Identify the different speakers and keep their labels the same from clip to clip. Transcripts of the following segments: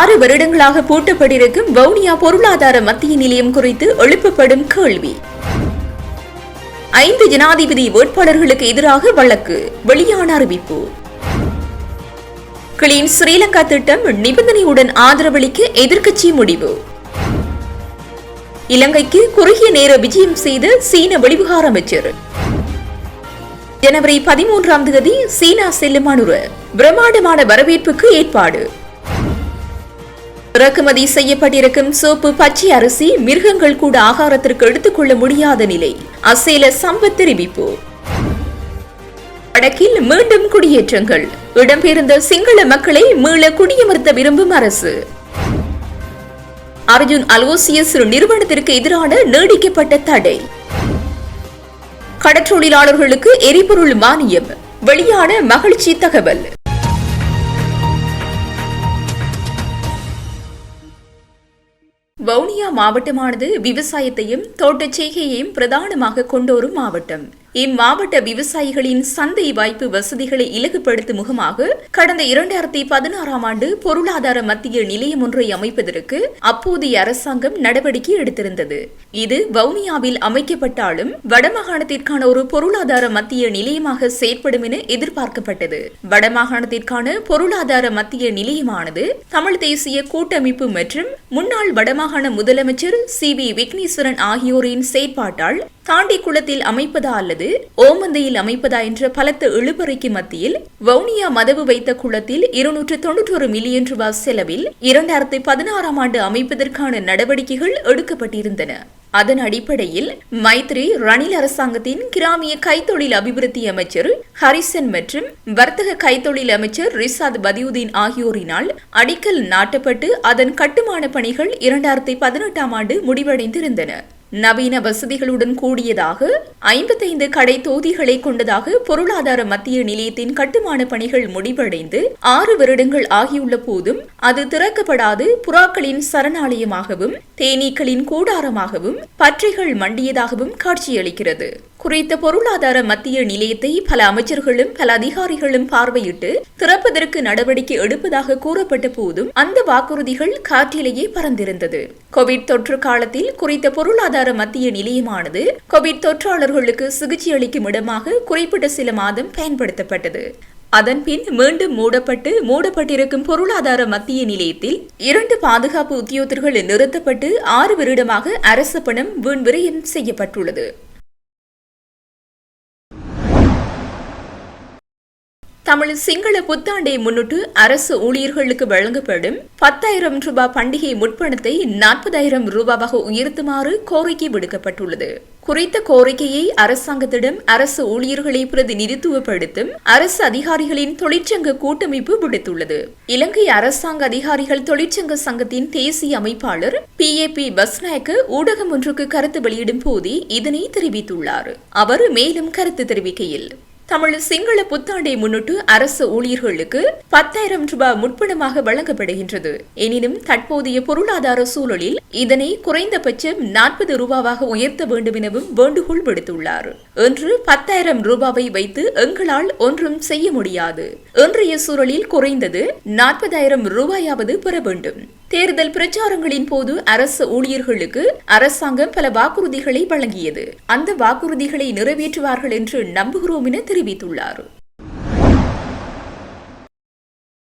Speaker 1: ஆறு வருடங்களாக பூட்டப்பட்டிருக்கும் வவுனியா பொருளாதார மத்திய நிலையம் குறித்து எழுப்பப்படும் கேள்வி. ஐந்து ஜனாதிபதி வேட்பாளர்களுக்கு எதிராக வழக்கு வெளியான அறிவிப்பு. கிளீன் ஸ்ரீலங்கா திட்டம் நிபந்தனையுடன் ஆதரவளிக்க எதிர்க்கட்சி முடிவு. இலங்கைக்கு குறுகிய நேர விஜயம் செய்த சீன வெளிவிகார அமைச்சர். ஜனவரி பதிமூன்றாம் தேதி சீனா செல்லும் அனுர பிரம்மாண்டமான வரவேற்புக்கு ஏற்பாடு. இறக்குமதி செய்யப்பட்டிருக்கும் சோப்பு பச்சை அரிசி மிருகங்கள் கூட ஆகாரத்திற்கு எடுத்துக்கொள்ள முடியாத நிலை. அசேல சம்பத் தெரிவிப்பு. வடக்கில் மீண்டும் குடியேற்றங்கள். இடம்பெயர்ந்த சிங்கள மக்களை மீள குடியமர்த்த விரும்பும் அரசு. அர்ஜுன் அலோசியஸ் நிறுவனத்திற்கு எதிரான நீடிக்கப்பட்ட தடை. கடற்றொழிலாளர்களுக்கு எரிபொருள் மானியம். வெளியான மகிழ்ச்சி தகவல். வவுனியா மாவட்டமானது விவசாயத்தையும் தோட்டச் செய்கையையும் பிரதானமாக கொண்டோரும் மாவட்டம். இம்மாவட்ட விவசாயிகளின் சந்தை வாய்ப்பு வசதிகளை இலகுப்படுத்தும் முகமாக கடந்த இரண்டாயிரத்தி பதினாறாம் ஆண்டு பொருளாதார மத்திய நிலையம் ஒன்றை அமைப்பதற்கு அப்போதைய அரசாங்கம் நடவடிக்கை எடுத்திருந்தது. இது வவுனியாவில் அமைக்கப்பட்டாலும் வடமாகாணத்திற்கான ஒரு பொருளாதார மத்திய நிலையமாக செயற்படும் என எதிர்பார்க்கப்பட்டது. வடமாகாணத்திற்கான பொருளாதார மத்திய நிலையமானது தமிழ் தேசிய கூட்டமைப்பு மற்றும் முன்னாள் வடமாகாண முதலமைச்சர் சி வி விக்னேஸ்வரன் ஆகியோரின் செயற்பாட்டால் தாண்டிக்குளத்தில் அமைப்பதா அல்லது ஓமந்தையில் அமைப்பதா என்ற பலத்த இழுபறைக்கு மத்தியில் வவுனியா மதவு வைத்த குளத்தில் இருநூற்று தொன்னூற்றொரு மில்லியன் ரூபாய் செலவில் இரண்டாயிரத்தி பதினாறாம் ஆண்டு அமைப்பதற்கான நடவடிக்கைகள் எடுக்கப்பட்டிருந்தன. அதன் அடிப்படையில் மைத்ரி ரணில் அரசாங்கத்தின் கிராமிய கைத்தொழில் அபிவிருத்தி அமைச்சர் ஹரிசன் மற்றும் வர்த்தக கைத்தொழில் அமைச்சர் ரிசாத் பதியுதீன் ஆகியோரினால் அடிக்கல் நாட்டப்பட்டு அதன் கட்டுமான பணிகள் இரண்டாயிரத்தி பதினெட்டாம் ஆண்டு முடிவடைந்திருந்தன. நவீன வசதிகளுடன் கூடியதாக ஐம்பத்தைந்து கடை தொகுதிகளை கொண்டதாக பொருளாதார மத்திய நிலையத்தின் கட்டுமான பணிகள் முடிவடைந்து ஆறு வருடங்கள் ஆகியுள்ள போதும் அது திறக்கப்படாது புறாக்களின் சரணாலயமாகவும் தேனீக்களின் கூடாரமாகவும் பற்றைகள் மண்டியதாகவும் காட்சியளிக்கிறது. குறித்த பொருளாதார மத்திய நிலையத்தை பல அமைச்சர்களும் பல அதிகாரிகளும் பார்வையிட்டு திறப்பதற்கு நடவடிக்கை எடுப்பதாக கூறப்பட்ட போதும் அந்த வாக்குறுதிகள் காற்றிலேயே பறந்திருந்தது. கோவிட் தொற்று காலத்தில் குறித்த பொருளாதார மத்திய நிலையமானது கோவிட் தொற்றாளர்களுக்கு சிகிச்சை அளிக்கும் இடமாக குறிப்பிட்ட சில மாதம் பயன்படுத்தப்பட்டது. அதன்பின் மீண்டும் மூடப்பட்டு மூடப்பட்டிருக்கும் பொருளாதார மத்திய நிலையத்தில் இரண்டு பாதுகாப்பு உத்தியோகர்கள் நிறுத்தப்பட்டு ஆறு வருடமாக அரசு பணம் வீண் விரயம் செய்யப்பட்டுள்ளது. தமிழ் சிங்கள புத்தாண்டை முன்னிட்டு அரசு ஊழியர்களுக்கு வழங்கப்படும் பத்தாயிரம் ரூபாய் பண்டிகை முற்பணத்தை நாற்பதாயிரம் ரூபாவாக உயர்த்துமாறு கோரிக்கை விடுக்கப்பட்டுள்ளது. குறித்த கோரிக்கையை அரசாங்கத்திடம் அரசு ஊழியர்களை பிரதிநிதித்துவப்படுத்தும் அரசு அதிகாரிகளின் தொழிற்சங்க கூட்டமைப்பு விடுத்துள்ளது. இலங்கை அரசாங்க அதிகாரிகள் தொழிற்சங்க சங்கத்தின் தேசிய அமைப்பாளர் பி. ஏ. பி. பஸ்நாயக்கு ஊடகம் ஒன்றுக்கு கருத்து வெளியிடும் போதே இதனை தெரிவித்துள்ளார். அவர் மேலும் கருத்து தெரிவிக்கையில் தமிழ் சிங்கள புத்தாண்டை முன்னிட்டு அரசு ஊழியர்களுக்கு பத்தாயிரம் ரூபாய் முற்பணமாக வழங்கப்படுகின்றது. எனினும் தற்போதைய பொருளாதார சூழலில் இதனை குறைந்தபட்சம் நாற்பது ரூபாவாக உயர்த்த வேண்டும் எனவும் வேண்டுகோள் விடுத்துள்ளார். என்று பத்தாயிரம் ரூபாவை வைத்து எங்களால் ஒன்றும் செய்ய முடியாது. இன்றைய சூழலில் குறைந்தது நாற்பதாயிரம் ரூபாயாவது பெற வேண்டும். தேர்தல் பிரச்சாரங்களின் போது அரசு ஊழியர்களுக்கு அரசாங்கம் பல வாக்குறுதிகளை வழங்கியது. அந்த வாக்குறுதிகளை நிறைவேற்றுவார்கள் என்று நம்புகிறோம் என தெரிவித்துள்ளார்.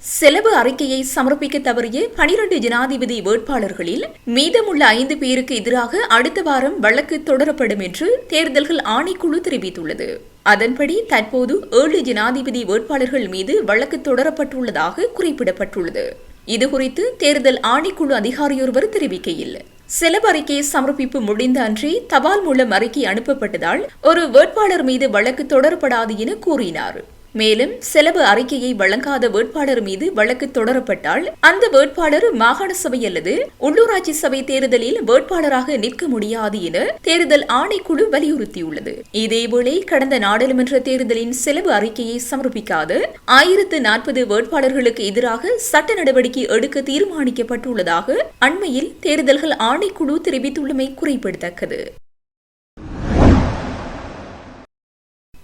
Speaker 1: செலவு அறிக்கையை சமர்ப்பிக்க தவறிய பனிரண்டு ஜனாதிபதி வேட்பாளர்களில் மீதமுள்ள ஐந்து பேருக்கு எதிராக அடுத்த வாரம் வழக்கு தொடரப்படும் என்று தேர்தல்கள் ஆணைக்குழு தெரிவித்துள்ளது. அதன்படி தற்போது ஏழு ஜனாதிபதி வேட்பாளர்கள் மீது வழக்கு தொடரப்பட்டுள்ளதாக குறிப்பிடப்பட்டுள்ளது. இதுகுறித்து தேர்தல் ஆணைக்குழு அதிகாரியொருவர் தெரிவிக்கையில் செலவு அறிக்கை சமர்ப்பிப்பு முடிந்த அன்றே தபால் மூலம் அறிக்கை அனுப்பப்பட்டதால் ஒரு வேட்பாளர் மீது வழக்கு தொடரப்படாது என கூறினார். மேலும் செலவு அறிக்கையை வழங்காத வேட்பாளர் மீது வழக்கு தொடரப்பட்டால் அந்த வேட்பாளர் மாகாண சபை அல்லது உள்ளூராட்சி சபை தேர்தலில் வேட்பாளராக நிற்க முடியாது என தேர்தல் ஆணைக்குழு வலியுறுத்தியுள்ளது. இதேவேளை கடந்த நாடாளுமன்ற தேர்தலின் செலவு அறிக்கையை சமர்ப்பிக்காத ஆயிரத்து நாற்பது வேட்பாளர்களுக்கு எதிராக சட்ட நடவடிக்கை எடுக்க தீர்மானிக்கப்பட்டுள்ளதாக அண்மையில் தேர்தல்கள் ஆணைக்குழு தெரிவித்துள்ளமை குறிப்பிடத்தக்கது.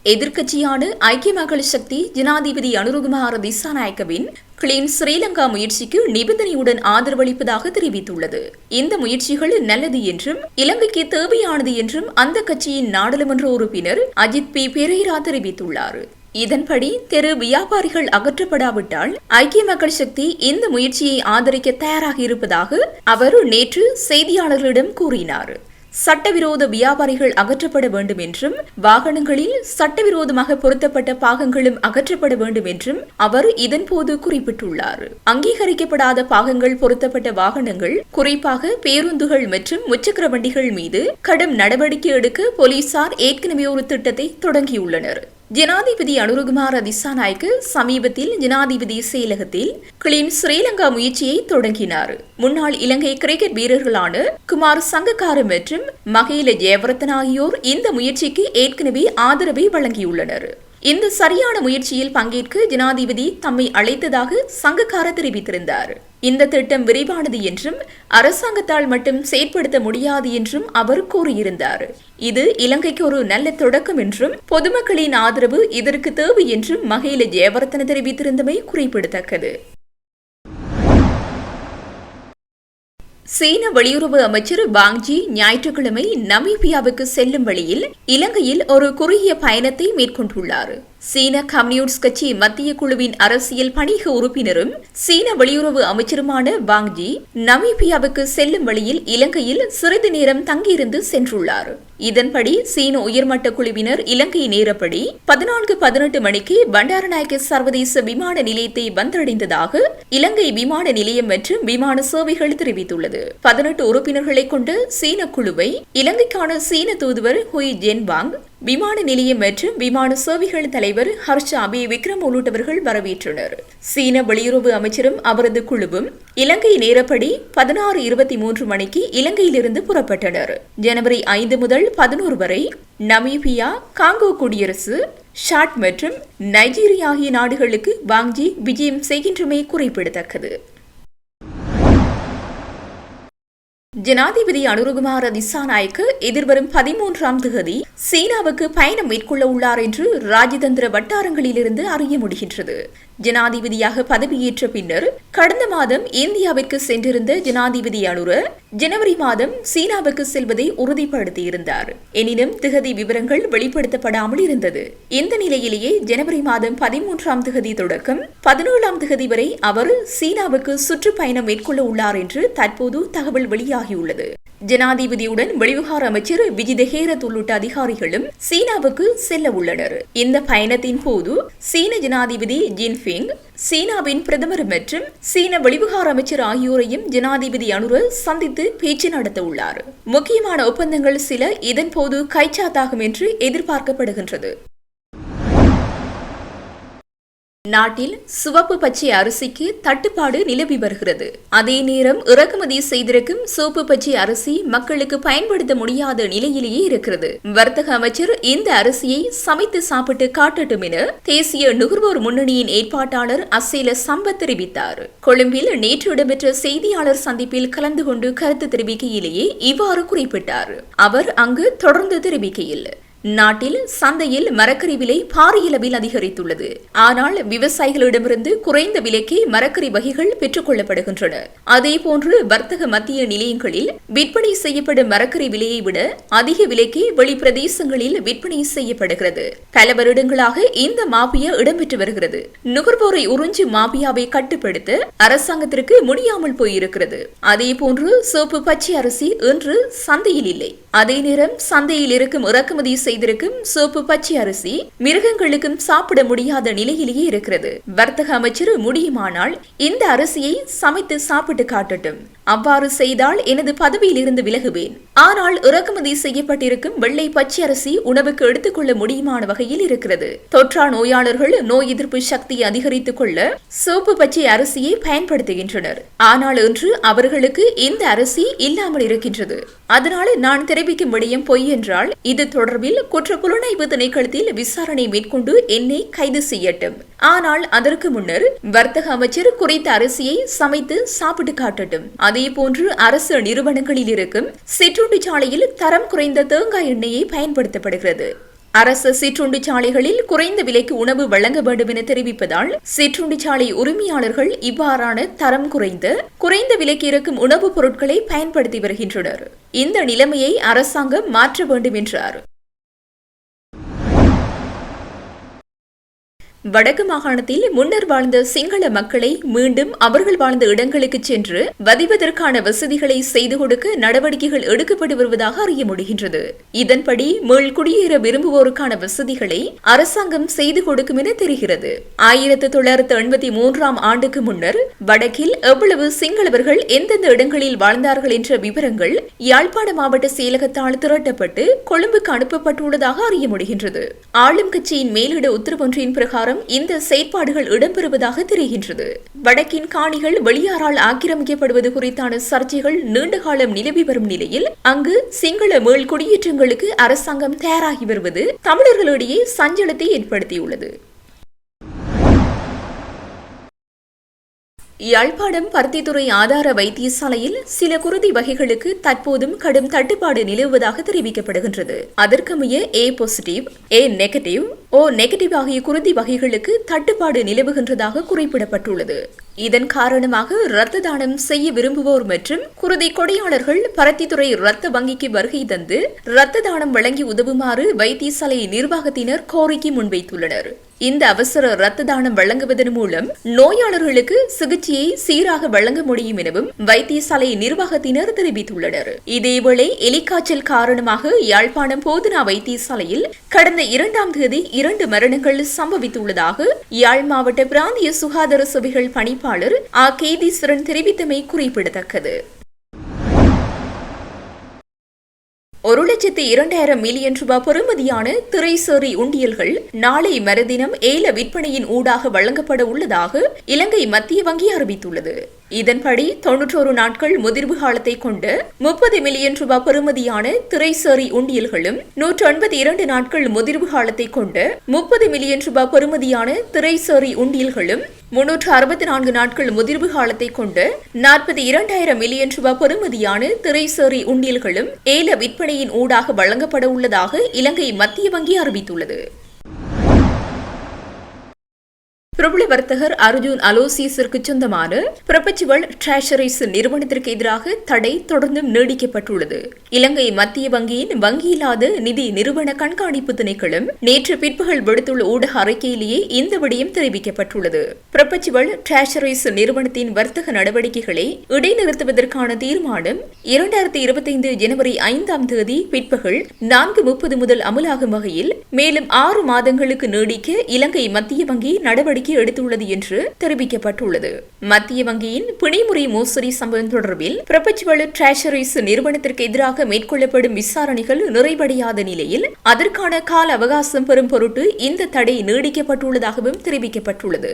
Speaker 1: எதிர்க்கட்சியான ஐக்கிய மக்கள் சக்தி ஜனாதிபதி அனுருகுமார திசாநாயக்கவின் கிளீன் ஸ்ரீலங்கா முயற்சிக்கு நிபந்தனையுடன் ஆதரவளிப்பதாக தெரிவித்துள்ளது. இந்த முயற்சிகள் நல்லது என்றும் இலங்கைக்கு தேவையானது என்றும் அந்த கட்சியின் நாடாளுமன்ற உறுப்பினர் அஜித் பி. பெரேரா தெரிவித்துள்ளார். இதன்படி தெரு வியாபாரிகள் அகற்றப்படாவிட்டால் ஐக்கிய மக்கள் சக்தி இந்த முயற்சியை ஆதரிக்க தயாராக இருப்பதாக அவர் நேற்று செய்தியாளர்களிடம் கூறினார். சட்டவிரோத வியாபாரிகள் அகற்றப்பட வேண்டும் என்றும் வாகனங்களில் சட்டவிரோதமாக பொருத்தப்பட்ட பாகங்களும் அகற்றப்பட வேண்டும் என்றும் அவர் இதன்போது குறிப்பிட்டுள்ளார். அங்கீகரிக்கப்படாத பாகங்கள் பொருத்தப்பட்ட வாகனங்கள் குறிப்பாக பேருந்துகள் மற்றும் முச்சக்கர வண்டிகள் மீது கடும் நடவடிக்கை எடுக்க போலீசார் ஏற்கனவே ஒரு திட்டத்தை தொடங்கியுள்ளனர். ஜனாதிபதி அனுருகுமார திசாநாயக்கு சமீபத்தில் ஜனாதிபதி செயலகத்தில் கிளீன் ஸ்ரீலங்கா முயற்சியை தொடங்கினார். முன்னாள் இலங்கை கிரிக்கெட் வீரர்களான குமார் சங்கக்கார மற்றும் மகேல ஜெயவர்தன் ஆகியோர் இந்த முயற்சிக்கு ஏற்கனவே ஆதரவை வழங்கியுள்ளனர். இந்த சரியான முயற்சியில் பங்கேற்க ஜனாதிபதி தம்மை அழைத்ததாக சங்கக்கார தெரிவித்திருந்தார். இந்த திட்டம் விரைவானது என்றும் அரசாங்கத்தால் மட்டும் செயற்படுத்த முடியாது என்றும் அவர் கூறியிருந்தார். இது இலங்கைக்கு ஒரு நல்ல தொடக்கம் என்றும் பொதுமக்களின் ஆதரவு இதற்கு தேவை என்றும் மகையில ஜெயவர்த்தன தெரிவித்திருந்தமை குறிப்பிடத்தக்கது. சீன வெளியுறவு அமைச்சர் பாங்ஜி ஞாயிற்றுக்கிழமை நமீபியாவுக்கு செல்லும் வழியில் இலங்கையில் ஒரு குறுகிய பயணத்தை மேற்கொண்டுள்ளார். சீன கம்யூனிஸ்ட் கட்சி மத்திய குழுவின் அரசியல் பணிக உறுப்பினரும் சீன வெளியுறவு அமைச்சருமான வாங்ஜி நமீபியாவுக்கு செல்லும் வழியில் இலங்கையில் சிறிது நேரம் தங்கியிருந்து சென்றுள்ளார். இதன்படி சீன உயர்மட்ட குழுவினர் இலங்கை நேரப்படி பதினான்கு பதினெட்டு மணிக்கு பண்டாரநாயக்க சர்வதேச விமான நிலையத்தை வந்தடைந்ததாக இலங்கை விமான நிலையம் மற்றும் விமான சேவைகள் தெரிவித்துள்ளது. பதினெட்டு உறுப்பினர்களை கொண்ட சீன குழுவை இலங்கைக்கான சீன தூதுவர் ஹுய் ஜென்பாங் விமான நிலையம் மற்றும் விமான சேவைகள் தலைவர் ஹர்ஷ அபி விக்ரம் உள்ளிட்டவர்கள் வரவேற்றனர். சீன வெளியுறவு அமைச்சரும் அவரது குழுவும் இலங்கை நேரப்படி பதினாறு இருபத்தி மூன்று மணிக்கு இலங்கையிலிருந்து புறப்பட்டனர். ஜனவரி ஐந்து முதல் பதினோரு வரை நமீபியா காங்கோ குடியரசு ஷாட் மற்றும் நைஜீரியா ஆகிய நாடுகளுக்கு வாங்கி விஜயம் செய்கின்றமை குறிப்பிடத்தக்கது. ஜனாதிபதி அனுருகுமார் திசாநாயக்கு எதிர்வரும் பதிமூன்றாம் தேதி சீனாவுக்கு பயணம் மேற்கொள்ள உள்ளார் என்று ராஜதந்திர வட்டாரங்களிலிருந்து அறிய முடிகின்றது. ஜனாதிபதியாக பதவியேற்ற பின்னர் கடந்த மாதம் இந்தியாவிற்கு சென்றிருந்த ஜனாதிபதி அனுர ஜனவரி மாதம் சீனாவுக்கு செல்வதை உறுதிப்படுத்தியிருந்தார். எனினும் திகதி விவரங்கள் வெளிப்படுத்தப்படாமல் இருந்தது. இந்த நிலையிலேயே ஜனவரி மாதம் பதிமூன்றாம் திகதி தொடக்கம் பதினேழாம் திகதி வரை அவர் சீனாவுக்கு சுற்றுப்பயணம் மேற்கொள்ள உள்ளார் என்று தற்போது தகவல் வெளியாகியுள்ளது. ஜனாதிபதியுடன் வெளிவிவகார அமைச்சர் விஜித ஹேரத் உள்ளிட்ட அதிகாரிகளும் சீனாவுக்கு செல்ல உள்ளனர். இந்த பயணத்தின் போது சீன ஜனாதிபதி ஜின்பிங் சீனாவின் பிரதமர் மற்றும் சீன வெளிவிவகார அமைச்சர் ஆகியோரையும் ஜனாதிபதி அனுர சந்தித்து பேச்சு நடத்த உள்ளார். முக்கியமான ஒப்பந்தங்கள் சில இதன்போது கைச்சாத்தாகும் என்று எதிர்பார்க்கப்படுகின்றது. நாட்டில் சிவப்பு பச்சை அரிசிக்கு தட்டுப்பாடு நிலவி வருகிறது. அதே நேரம் இறக்குமதி செய்திருக்கும் சிவப்பு பச்சை அரிசி மக்களுக்கு பயன்படுத்த முடியாத நிலையிலேயே இருக்கிறது. வர்த்தக அமைச்சர் இந்த அரிசியை சமைத்து சாப்பிட்டு காட்டட்டும் என தேசிய நுகர்வோர் முன்னணியின் ஏற்பாட்டாளர் அசேல சம்பத் தெரிவித்தார். கொழும்பில் நேற்று இடம்பெற்ற செய்தியாளர் சந்திப்பில் கலந்து கொண்டு கருத்து தெரிவிக்கையிலேயே இவ்வாறு குறிப்பிட்டார். அவர் அங்கு தொடர்ந்து தெரிவிக்கையில் நாட்டில் சந்தையில் மரக்கறி விலை பாரியளவில் அதிகரித்துள்ளது. ஆனால் விவசாயிகளிடமிருந்து குறைந்த விலைக்கு மரக்கறி வகைகள் பெற்றுக் கொள்ளப்படுகின்றன. அதேபோன்று வர்த்தக மத்திய நிலையங்களில் விற்பனை செய்யப்படும் மரக்கறி விலையை விட அதிக விலைக்கு வெளிப்பிரதேசங்களில் விற்பனை செய்யப்படுகிறது. பல வருடங்களாக இந்த மாபியா இடம்பெற்று வருகிறது. நுகர்வோரை உறிஞ்சு மாபியாவை கட்டுப்படுத்த அரசாங்கத்திற்கு முடியாமல் போயிருக்கிறது. அதேபோன்று சோப்பு பச்சை அரிசி இன்று சந்தையில் இல்லை. அதே நேரம் சந்தையில் இருக்கும் இறக்குமதி செய்திருக்கும் சோப்பு பச்சை அரிசி மிருகங்களுக்கும் சாப்பிட முடியாத நிலையிலேயே இருக்கிறது. வர்த்தக அமைச்சர் முடியுமானால் இந்த அரிசியை சமைத்து சாப்பிட்டு காட்டட்டும். அவ்வாறு செய்தால் எனது பதவியில் இருந்து விலகுவேன். ஆனால் இறக்குமதி செய்யப்பட்டிருக்கும் வெள்ளை பச்சை அரிசி உணவுக்கு எடுத்துக்கொள்ள முடியுமான வகையில் இருக்கிறது. தொற்றா நோயாளர்கள் நோய் எதிர்ப்பு சக்தியை அதிகரித்துக் கொள்ள சோப்பு பச்சை அரிசியை பயன்படுத்துகின்றனர். ஆனால் இன்று அவர்களுக்கு இந்த அரிசி இல்லாமல் இருக்கின்றது. அதனால் நான் தெரிவிக்கும் விடயம் பொய் என்றால் இது தொடர்பில் குற்ற புலனாய்வு திணைக்களத்தில் விசாரணை மேற்கொண்டு என்னை கைது செய்யட்டும். ஆனால் அதற்கு முன்னர் வர்த்தக அமைச்சர் குறித்த அரிசியை சமைத்து சாப்பிட்டு காட்டட்டும். அதே அதேபோன்று அரசு நிறுவனங்களில் இருக்கும் சிற்றுண்டி சாலையில் தரம் குறைந்த தேங்காய் எண்ணெயை பயன்படுத்தப்படுகிறது. அரசு சிற்றுண்டி சாலைகளில் குறைந்த விலைக்கு உணவு வழங்க வேண்டும் என தெரிவிப்பதால் சிற்றுண்டி சாலை உரிமையாளர்கள் இவ்வாறான தரம் குறைந்த குறைந்த விலைக்கு இருக்கும் உணவுப் பொருட்களை பயன்படுத்தி வருகின்றனர். இந்த நிலைமையை அரசாங்கம் மாற்ற வேண்டும் என்றார். வடக்கு மாகாணத்தில் முன்னர் வாழ்ந்த சிங்கள மக்களை மீண்டும் அவர்கள் வாழ்ந்த இடங்களுக்கு சென்று வதிவதற்கான வசதிகளை செய்து கொடுக்க நடவடிக்கைகள் எடுக்கப்பட்டு வருவதாக அறிய முடிகின்றது. இதன்படி மீள் குடியேற விரும்புவோருக்கான வசதிகளை அரசாங்கம் செய்து கொடுக்கும் என தெரிகிறது. ஆயிரத்தி தொள்ளாயிரத்து எண்பத்தி மூன்றாம் ஆண்டுக்கு முன்னர் வடக்கில் எவ்வளவு சிங்களவர்கள் எந்தெந்த இடங்களில் வாழ்ந்தார்கள் என்ற விவரங்கள் யாழ்ப்பாண மாவட்ட செயலகத்தால் திரட்டப்பட்டு கொழும்புக்கு அனுப்பப்பட்டுள்ளதாக அறிய முடிகின்றது. ஆளும் கட்சியின் மேலிட உத்தரவொன்றின் பிரகாரம் பிரகாரம் இந்த செயற்பாடுகள் இடம்பெறுவதாக தெரிகின்றது. வடக்கின் காணிகள் வெளியாரால் ஆக்கிரமிக்கப்படுவது குறித்தான சர்ச்சைகள் நீண்டகாலம் நிலவி வரும் நிலையில் அங்கு சிங்கள மேல் குடியேற்றங்களுக்கு அரசாங்கம் தயாராகி வருவது தமிழர்களிடையே சஞ்சலத்தை ஏற்படுத்தியுள்ளது. யாழ்ப்பாணம் பருத்தித்துறை ஆதார வைத்தியசாலையில் சில குருதி வகைகளுக்கு தற்போதும் கடும் தட்டுப்பாடு நிலவுவதாக தெரிவிக்கப்படுகின்றது. அதற்கமைய A positive A negative O negative ஆகிய குருதி வகைகளுக்கு தட்டுப்பாடு நிலவுகின்றதாக குறிப்பிடப்பட்டுள்ளது. இதன் காரணமாக இரத்த தானம் செய்ய விரும்புவோர் மற்றும் குருதி கொடையாளர்கள் பரத்தித்துறை இரத்த வங்கிக்கு வருகை தந்து இரத்த தானம் வழங்கி உதவுமாறு வைத்தியசாலை நிர்வாகத்தினர் கோரிக்கை முன்வைத்துள்ளனர். இந்த அவசர ரத்த தானம் வழங்குவதன் மூலம் நோயாளர்களுக்கு சிகிச்சையை சீராக வழங்க முடியும் எனவும் வைத்தியசாலை நிர்வாகத்தினர் தெரிவித்துள்ளனர். இதேவேளை எலிக்காய்ச்சல் காரணமாக யாழ்ப்பாணம் போதனா வைத்தியசாலையில் கடந்த இரண்டாம் தேதி இரண்டு மரணங்கள் சம்பவித்துள்ளதாக யாழ் மாவட்ட பிராந்திய சுகாதார சபைகள் பணிப்பாளர் ஆ. கேதீஸ்வரன் தெரிவித்தமை குறிப்பிடத்தக்கது. ஒரு லட்சத்து இரண்டாயிரம் மில்லியன் ரூபாய் பெறுமதியான திரைசேரி உண்டியல்கள் நாளை மறுதினம் ஏல விற்பனையின் ஊடாக வழங்கப்பட உள்ளதாக இலங்கை மத்திய வங்கி அறிவித்துள்ளது. இதன்படி தொன்னூற்றோரு நாட்கள் முதிர்வு காலத்தை கொண்டு முப்பது மில்லியன் ரூபாய் பெறுமதியான திரைசேரி உண்டியல்களும் நூற்று ஒன்பது இரண்டு நாட்கள் முதிர்வு காலத்தை கொண்டு முப்பது மில்லியன் ரூபாய் பெறுமதியான திரைசேரி உண்டியல்களும் முன்னூற்று அறுபத்தி நான்கு நாட்கள் முதிர்வு காலத்தை கொண்டு நாற்பத்தி இரண்டாயிரம் மில்லியன் ரூபாய் பெறுமதியான திரைசேரி உண்டியல்களும் ஏல விற்பனையின் ஊடாக வழங்கப்பட உள்ளதாக இலங்கை மத்திய வங்கி அறிவித்துள்ளது. பிரபல வர்த்தகர் அர்ஜுன் அலோசியஸிற்கு சொந்தமான பிரபச்சுவல் ட்ரெஷரிஸ் நிறுவனத்திற்கு எதிராக தடை தொடர்ந்தும் நீடிக்கப்பட்டுள்ளது. இலங்கை மத்திய வங்கியின் வங்கியில்லாத நிதி நிறுவன கண்காணிப்பு திணைக்களம் நேற்று பிற்பகல் விடுத்துள்ள ஊடக அறிக்கையிலேயே இந்த விடயம் தெரிவிக்கப்பட்டுள்ளது. பிரபச்சுவல் ட்ரெஷரிஸ் நிறுவனத்தின் வர்த்தக நடவடிக்கைகளை இடைநிறுத்துவதற்கான தீர்மானம் இரண்டாயிரத்தி இருபத்தைந்து ஜனவரி ஐந்தாம் தேதி பிற்பகல் நான்கு முப்பது முதல் அமலாகும் வகையில் மேலும் ஆறு மாதங்களுக்கு நீடிக்க இலங்கை மத்திய வங்கி நடவடிக்கை எடுத்துள்ளது என்று தெரிவிக்கப்பட்டுள்ளது. மத்திய வங்கியின் பிணைமுறை மோசடி சம்பவம் தொடர்பில் பிரபச்சுவல் ட்ரெஷரிஸ் நிறுவனத்திற்கு எதிராக மேற்கொள்ளப்படும் விசாரணைகள் நிறைவடையாத நிலையில் அதற்கான கால அவகாசம் பெறும் பொருட்டு இந்த தடை நீடிக்கப்பட்டுள்ளதாகவும் தெரிவிக்கப்பட்டுள்ளது.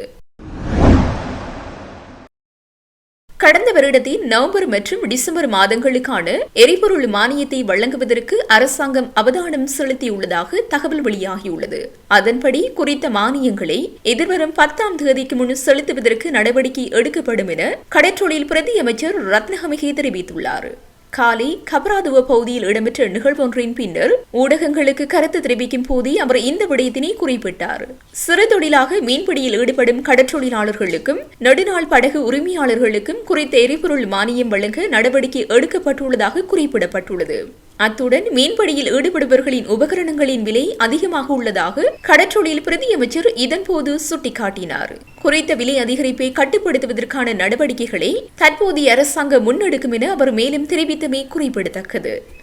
Speaker 1: கடந்த வருடத்தின் நவம்பர் மற்றும் டிசம்பர் மாதங்களுக்கான எரிபொருள் மானியத்தை வழங்குவதற்கு அரசாங்கம் அவதானம் செலுத்தியுள்ளதாக தகவல் வெளியாகியுள்ளது. அதன்படி குறித்த மானியங்களை எதிர்வரும் பத்தாம் தேதிக்கு முன் செலுத்துவதற்கு நடவடிக்கை எடுக்கப்படும் என கடற்றொழில் பிரதி அமைச்சர் ரத்னகமிகை தெரிவித்துள்ளார். காலி கபராதுவ பகுதியில் இடம்பெற்ற நிகழ்வொன்றின் பின்னர் ஊடகங்களுக்கு கருத்து தெரிவிக்கும் போதே அவர் இந்த விடயத்தினை குறிப்பிட்டார். சிறு தொழிலாக மீன்பிடியில் ஈடுபடும் கடற்றொழிலாளர்களுக்கும் நெடுநாள் படகு உரிமையாளர்களுக்கும் குறித்த எரிபொருள் மானியம் வழங்க நடவடிக்கை எடுக்கப்பட்டுள்ளதாக குறிப்பிடப்பட்டுள்ளது. அத்துடன் மீன்பிடியில் ஈடுபடுபவர்களின் உபகரணங்களின் விலை அதிகமாக உள்ளதாக கடற்றொழில் பிரதியமைச்சர் இதன்போது சுட்டிக்காட்டினார். குறித்த விலை அதிகரிப்பை கட்டுப்படுத்துவதற்கான நடவடிக்கைகளை தற்போதைய அரசாங்கம் முன்னெடுக்கும் என அவர் மேலும் தெரிவித்தமை குறிப்பிடத்தக்கது.